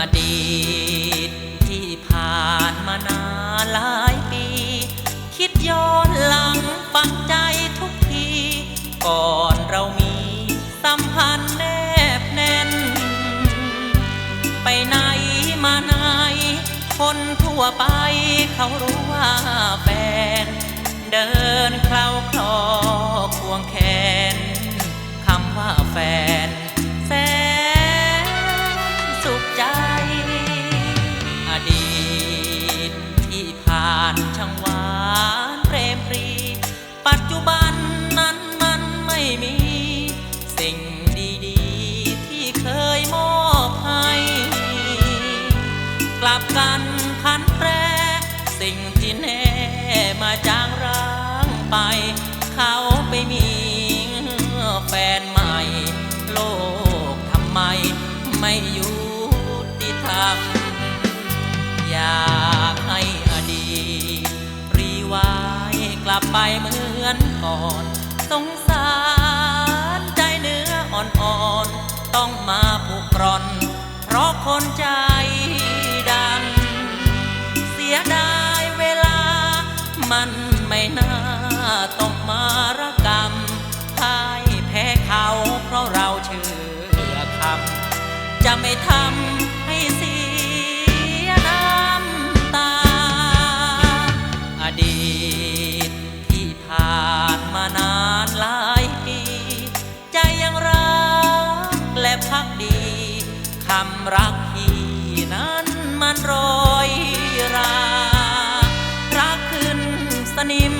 อดีต ที่ผ่านมานานหลายปี คิดย้อนหลังฝังใจทุกที ก่อนเรามีสัมพันธ์แนบแน่น ไปไหนมาไหน คนทั่วไปเขารู้ว่าแฟนเดิน ไป เขาไปมีแฟนใหม่ โลกทำไม ไม่ยุติธรรมอยากให้อดีตรีไวายกลับไปเหมือนก่อนสงส ไม่ทำให้เสียน้ำตา อดีตที่ผ่านมานานหลายปี ใจยังรักและพักดีคำรักพี่นั้นมันโรยรารักขึ้นสนิม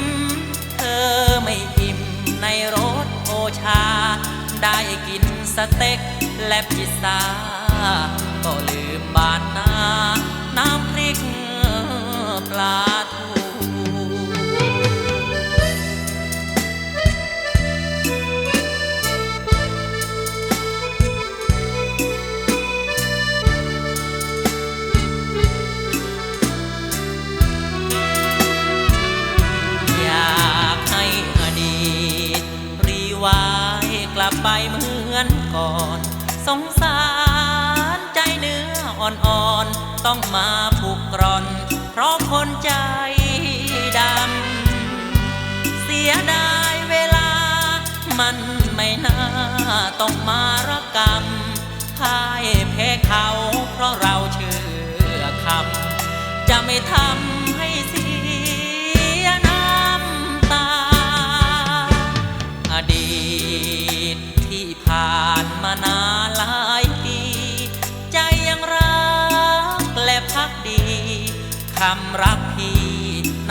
เธอไม่อิ่มในรถโอชา ได้กินสเต็กและพิซซ่า ก็ลืมบาดหน้าน้ำพริกปลาทูอยากให้อดีตรีไวายกลับไปเหมือนก่อน สงสาร อ่อนๆต้องมาผูกกร่อน เพราะคนใจดำ เสียดายเวลา มันไม่น่าต้องมาระกรรมพ่ายแพ้เขาเพราะเราเชื่อคำจะไม่ทำ คำรักพี่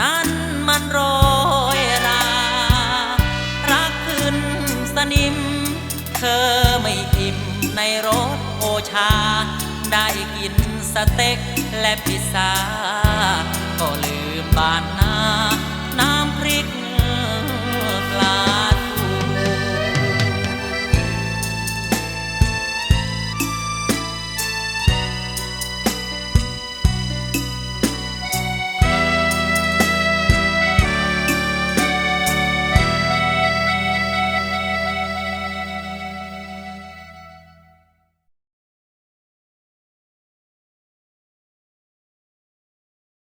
นั้นมันโรยรา รักขึ้นสนิม เธอไม่อิ่มในรถโอชา ได้กินสเต็กและพิซซ่าก็ลืมบ้าน